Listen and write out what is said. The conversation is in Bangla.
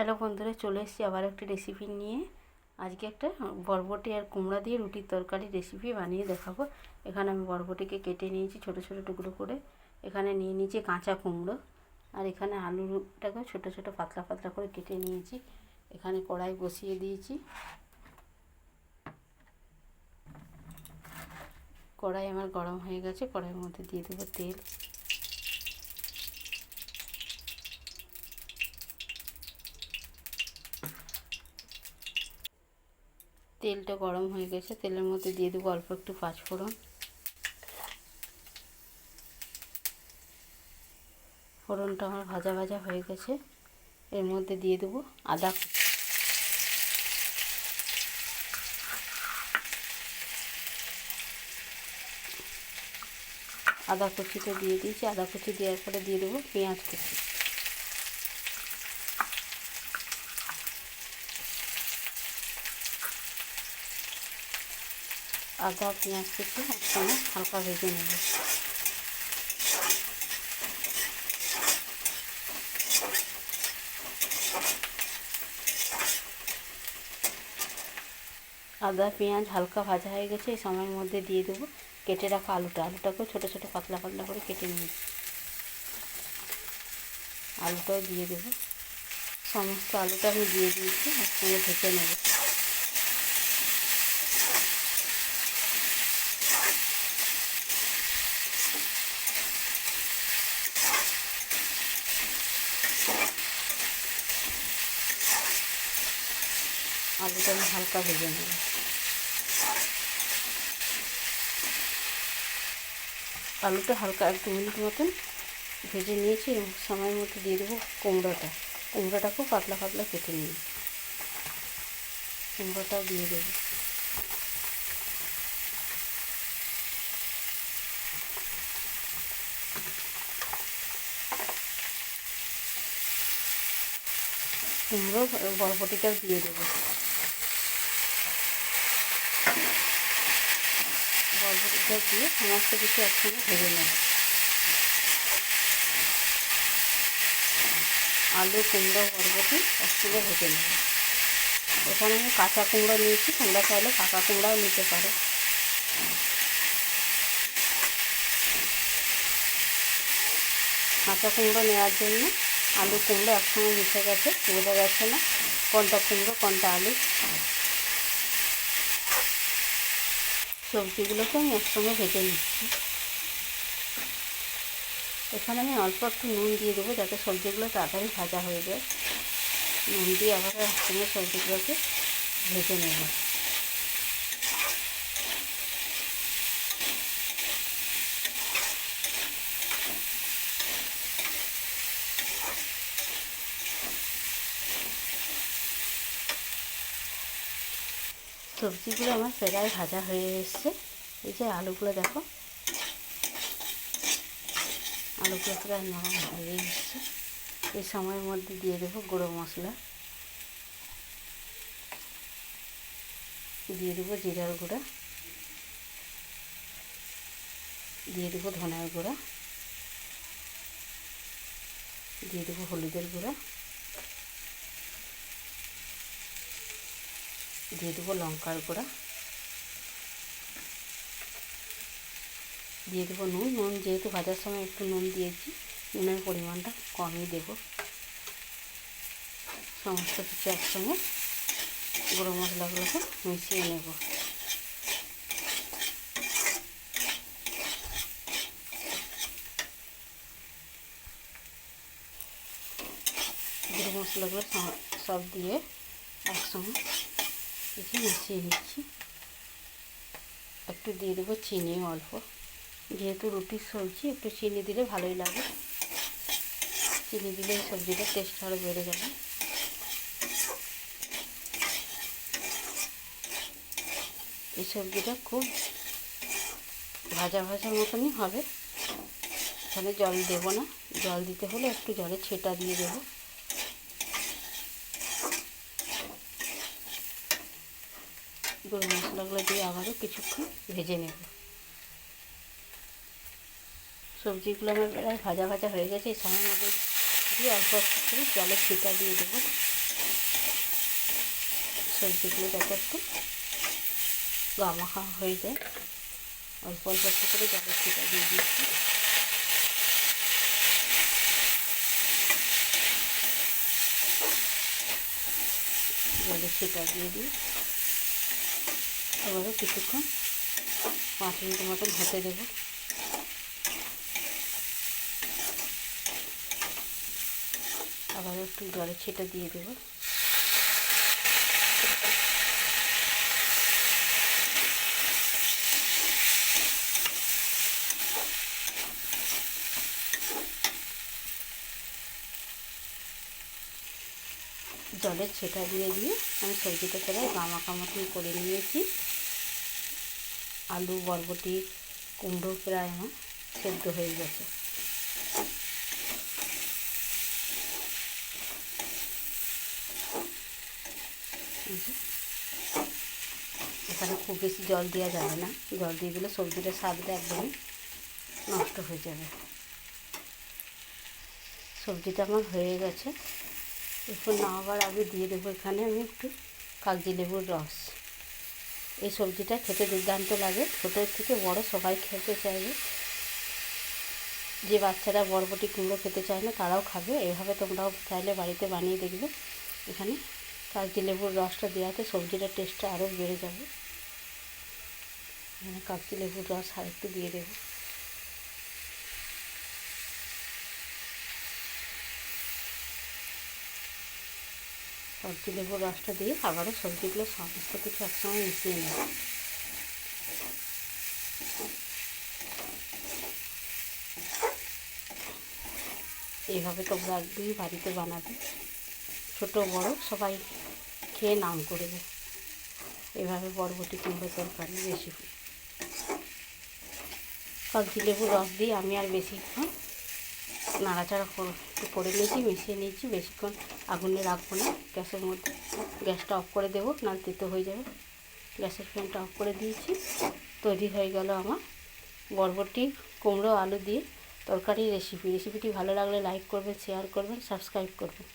হ্যালো বন্ধুরা, চলে এসেছি আবার একটা রেসিপি নিয়ে। আজকে একটা বরবটি আর কুমড়া দিয়ে রুটির তরকারি রেসিপি বানিয়ে দেখাবো। এখানে আমি বরবটিকে কেটে নিয়েছি ছোট ছোট টুকরো করে। এখানে নিয়ে নিয়েছি কাঁচা কুমড়ো। আর এখানে আলুটাকেও ছোট ছোট পাতলা পাতলা করে কেটে নিয়েছি। এখানে কড়াই বসিয়ে দিয়েছি। কড়াই আমার গরম হয়ে গেছে, কড়াইয়ের মধ্যে দিয়ে দেবো তেল। তেলটা গরম হয়ে গেছে, তেলের মধ্যে দিয়ে দেবো অল্প একটু পাঁচফোড়ন ফোড়নটা আমার ভাজা ভাজা হয়ে গেছে, এর মধ্যে দিয়ে দেবো আদা আদা কুচিটা দিয়ে দিয়েছি, আদা কুচি দেওয়ার পরে দিয়ে দেবো পেঁয়াজ কুচি। আদা, পেঁয়াজ কুচি একসঙ্গে হালকা ভেজে নেব। আদা, পেঁয়াজ হালকা ভাজা হয়ে গেছে, এই সময়ের মধ্যে দিয়ে দেবো কেটে রাখা আলুটা। আলুটাকেও ছোটো ছোটো পাতলা পাতলা করে কেটে নিয়েছি আলুটাও দিয়ে দেবো। সমস্ত আলুটা আমি দিয়ে দিয়েছি, একসঙ্গে ভেজে নেব। আলুটা আমি হালকা ভেজে নেব। আলুটা হালকা এক দু মিনিট মতন ভেজে নিয়েছি এবং সময়ের মধ্যে দিয়ে দেবো কুমড়োটা। কুমড়োটাকেও পাতলা পাতলা কেটে নিই। কুমড়োটাও দিয়ে দেবো। কুমড়ো বরবটিটাও দিয়ে দেবো। বরবটিটা দিয়ে সমস্ত কিছু একসঙ্গে ভেজে নেব। আলু, কুমড়ো, বরবটি একসঙ্গে ভেজে নেব। এখানে আমি কাঁচা কুমড়ো নিয়েছি, তোমরা চাইলে পাকা কুমড়াও নিতে পারো। কাঁচা কুমড়ো নেওয়ার জন্য আলু, কুমড়ো একসঙ্গে মিশে গেছে, বোঝা যাচ্ছে না, কোনটা কুমড়ো, কোনটা আলু। সবজিগুলোকে আমি একসঙ্গে ভেজে নিচ্ছি। এখানে আমি অল্প একটু নুন দিয়ে দেবো যাতে সবজিগুলো তাড়াতাড়ি ভাজা হয়ে যায়। নুন দিয়ে আবার একসঙ্গে সবজিগুলোকে ভেজে নেব। সবজিগুলো আমার প্রায় ভাজা হয়ে এসছে। এই যে আলুগুলো দেখো। আলুগুলো প্রায় নরম হয়ে এসছে। এই সময়ের মধ্যে দিয়ে দেবো গুঁড়ো মশলা। দিয়ে দেবো জিরার গুঁড়া। দিয়ে দেবো ধনের গুঁড়া। দিয়ে দেবো হলুদের গুঁড়া। দিয়ে দেবো লঙ্কার গুঁড়া। দিয়ে দেবো নুন। নুন যেহেতু ভাজার সময় একটু নুন দিয়েছি, নুনের পরিমাণটা কমই দেবো। সমস্ত কিছু একসঙ্গে গুঁড়ো মশলাগুলোকে মিশিয়ে নেব। গুঁড়ো মশলাগুলো সব দিয়ে একসঙ্গে কিছু মিশিয়ে নিচ্ছি। একটু দিয়ে দেবো চিনি অল্প। যেহেতু রুটির সবজি, একটু চিনি দিলে ভালোই লাগে। চিনি দিলে এই সবজিটা টেস্ট আরও বেড়ে যাবে। এই সবজিটা খুব ভাজা ভাজা মতনই হবে। এখানে জল দেব না। জল দিতে হলে একটু জলে ছেটা দিয়ে দেবো। গুঁড়ো মশলাগুলো দিয়ে আবারও কিছুক্ষণ ভেজে নেব। সবজিগুলো আমার প্রায় ভাজা ভাজা হয়ে গেছে এই মধ্যে দিয়ে অল্প একটু করে জলে ছিটা দিয়ে দেবো। সবজিগুলো যাতে একটু গামাখা হয়ে যায়, অল্প অল্প একটু করে জলের ছিটা দিয়ে দিচ্ছি। জলের ছিটা দিয়ে দিই। এবারে কিছুক্ষণ পাঁচ মিনিট মতন হতে দেবো। আবারও একটু জলের ছিটা দিয়ে দেবো। জলের ছেটা দিয়ে দিয়ে আমি সবজিটা প্রায় গামাকা মতন করে নিয়েছি। আলু, বরবটি, কুমড়ো প্রায় আমার সেদ্ধ হয়ে গেছে। এখানে খুব বেশি জল দেওয়া যাবে না। জল দিয়ে দিলে সবজিটা স্বাদটা একদমই নষ্ট হয়ে যাবে। সবজিটা আমার হয়ে গেছে। একটু নামাবার আগে দিয়ে দেবো এখানে আমি একটু কাগজি লেবুর রস। এই সবজিটা খেতে দুর্দান্ত লাগে। ছোটোর থেকে বড় সবাই খেতে চাইবে। যে বাচ্চারা বরবটি কুমড়ো খেতে চায় না, তারাও খাবে। এভাবে তোমরাও চাইলে বাড়িতে বানিয়ে দেখবে। এখানে কাগজি লেবুর রসটা দেওয়াতে সবজিটার টেস্টটা আরও বেড়ে যাবে। এখানে কাগজি লেবুর রস আরেকটু দিয়ে দেবো। কাগজি লেবুর রসটা দিয়ে আবারও সবজিগুলো সমস্ত কিছু একসঙ্গে মিশিয়ে নেব। এইভাবে তোমরা একদিনই বাড়িতে বানাবে। ছোট, বড়, সবাই খেয়ে নাম করবে এভাবে বরবটি কুমড়ো তরকারি রেসিপি কাগজি লেবুর রস দিয়ে আমি আর বেশিক্ষণ নাড়াচাড়া করে- করে নিয়েছি, মিশিয়ে নিয়েছি, বেশিক্ষণ আগুনে রাখব না, গ্যাসের মধ্যে। গ্যাসটা অফ করে দেবো, না তেতো হয়ে যাবে। গ্যাসের ফ্লেমটা অফ করে দিয়েছি, তৈরি হয়ে গেল আমার বরবটি, কুমড়ো, আলু দিয়ে তরকারি রেসিপি। রেসিপিটি ভালো লাগলে লাইক করবেন, শেয়ার করবেন, সাবস্ক্রাইব করবেন।